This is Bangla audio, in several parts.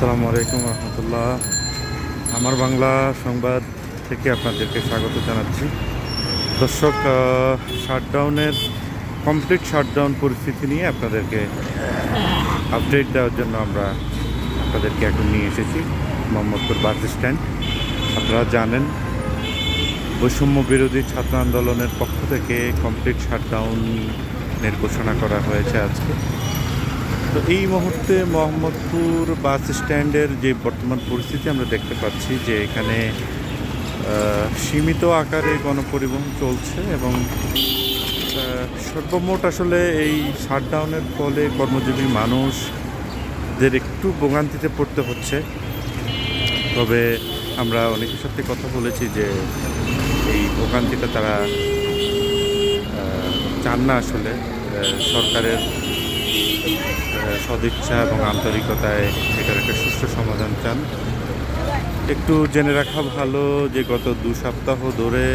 আসসালামু আলাইকুম রহমতুল্লাহ। আমার বাংলা সংবাদ থেকে আপনাদেরকে স্বাগত জানাচ্ছি। দর্শক শাটডাউনের কমপ্লিট শাটডাউন পরিস্থিতি নিয়ে আপনাদেরকে আপডেট দেওয়ার জন্য আমরা আপনাদেরকে এখন নিয়ে এসেছি, মোহাম্মদপুর বাস স্ট্যান্ড আপনারা জানেন, বৈষম্য বিরোধী ছাত্র আন্দোলনের পক্ষ থেকে কমপ্লিট শাটডাউনের ঘোষণা করা হয়েছে আজকে। তো এই মুহূর্তে মোহাম্মদপুর বাস স্ট্যান্ডের যে বর্তমান পরিস্থিতি, আমরা দেখতে পাচ্ছি যে এখানে সীমিত আকারে গণপরিবহন চলছে এবং সর্বমোট আসলে এই শাটডাউনের ফলে কর্মজীবী মানুষদের একটু ভোগান্তিতে পড়তে হচ্ছে। তবে আমরা অনেকের সাথে কথা বলেছি যে এই ভোগান্তিটা তারা চান না আসলে সরকারের সদিচ্ছা এবং আন্তরিকতায় এটার একটা সুষ্ঠু সমাধান চান। একটু জেনে রাখা ভালো যে গত দু সপ্তাহ ধরে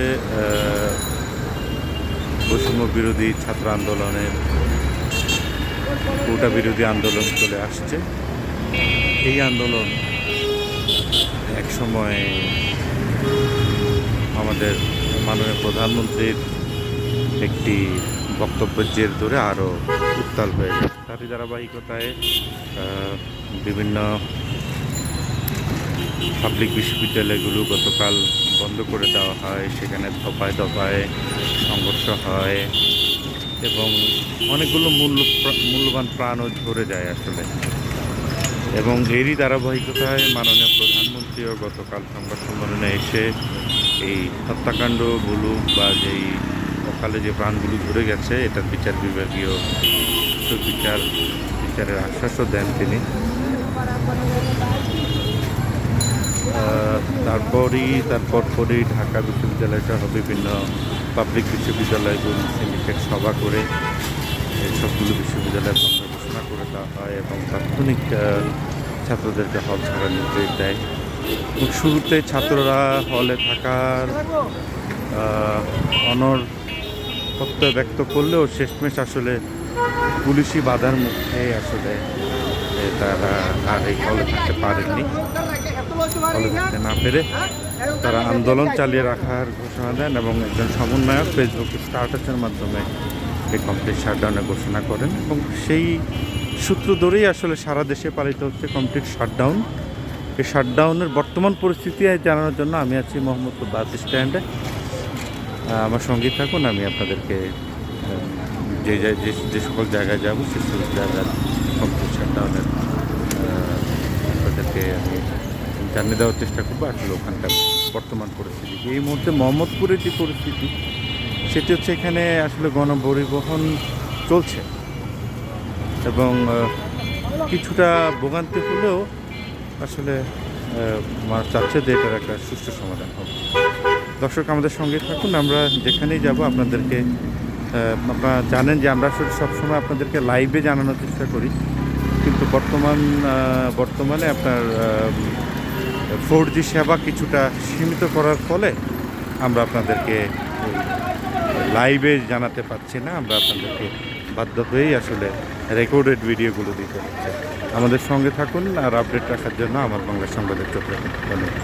বৈষম্য বিরোধী ছাত্র আন্দোলনের কোটা বিরোধী আন্দোলন চলে আসছে। এই আন্দোলন এক সময় আমাদের মাননীয় প্রধানমন্ত্রীর একটি বক্তব্যের জের ধরে আরও উত্তাল হয়ে যায় তারই ধারাবাহিকতায় বিভিন্ন পাবলিক বিশ্ববিদ্যালয়গুলো গতকাল বন্ধ করে দেওয়া হয়। সেখানে দফায় দফায় সংঘর্ষ হয় এবং অনেকগুলো মূল্য মূল্যবান প্রাণও ঝরে যায় আসলে। এবং এরই ধারাবাহিকতায় মাননীয় প্রধানমন্ত্রীও গতকাল সংবাদ সম্মেলনে এসে এই হত্যাকাণ্ডগুলো বা যেই সকালে যে প্রাণগুলো ঝরে গেছে এটার বিচার বিভাগীয় বিচার বিচারের আশ্বাসও দেন তিনি। তারপরই, তারপর পরই ঢাকা বিশ্ববিদ্যালয় সহ বিভিন্ন পাবলিক বিশ্ববিদ্যালয়গুলো সিন্ডিকেট সভা করে সবগুলো বিশ্ববিদ্যালয় বন্ধ ঘোষণা করে দেওয়া হয় এবং তাৎক্ষণিক ছাত্রদেরকে হল ছাড়ার নির্দেশ দেয়। শুরুতে ছাত্ররা হলে থাকার অনর প্রত্যয় ব্যক্ত করলেও শেষমেশ আসলে পুলিশি বাধার মুখে আসলে তারা আর এই হলে থাকতে পারেননি। হলে থাকতে না পেরে তারা আন্দোলন চালিয়ে রাখার ঘোষণা দেন এবং একজন সমন্বয়ক ফেসবুক স্টার্টাসের মাধ্যমে এই কমপ্লিট শাটডাউনের ঘোষণা করেন এবং সেই সূত্র ধরেই আসলে সারা দেশে পালিত হচ্ছে কমপ্লিট শাটডাউন এই শাটডাউনের বর্তমান পরিস্থিতি জানানোর জন্য আমি আছি মোহাম্মদপুর বাস স্ট্যান্ডে। আমার সঙ্গে থাকুন, আমি আপনাদেরকে যে যে- সকল জায়গায় যাব, সে সকল জায়গার কমপ্লিট শাটডাউনের আপনাদেরকে আমি জানিয়ে দেওয়ার চেষ্টা করব। আসলে ওখানকার বর্তমান পরিস্থিতি। এই মুহূর্তে মোহাম্মদপুরের যে পরিস্থিতি, সেটি হচ্ছে এখানে আসলে গণপরিবহন চলছে এবং কিছুটা ভোগান্তি হলেও আসলে মানুষ চাচ্ছে যে এটার একটা সুষ্ঠু সমাধান হবে দর্শক, আমাদের সঙ্গে থাকুন। আমরা যেখানেই যাব, আপনাদেরকে আপনারা জানেন যে আমরা আসলে সবসময় আপনাদেরকে লাইভে জানানোর চেষ্টা করি। কিন্তু বর্তমান বর্তমানে আপনার ফোর জি সেবা কিছুটা সীমিত করার ফলে আমরা আপনাদেরকে লাইভে জানাতে পারছি না। আমরা আপনাদেরকে বাধ্য হয়েই আসলে রেকর্ডেড ভিডিওগুলো দিতে হচ্ছে। আমাদের সঙ্গে থাকুন আর আপডেট রাখার জন্য আমার বাংলা সংবাদের চোখ। রাখুন ধন্যবাদ।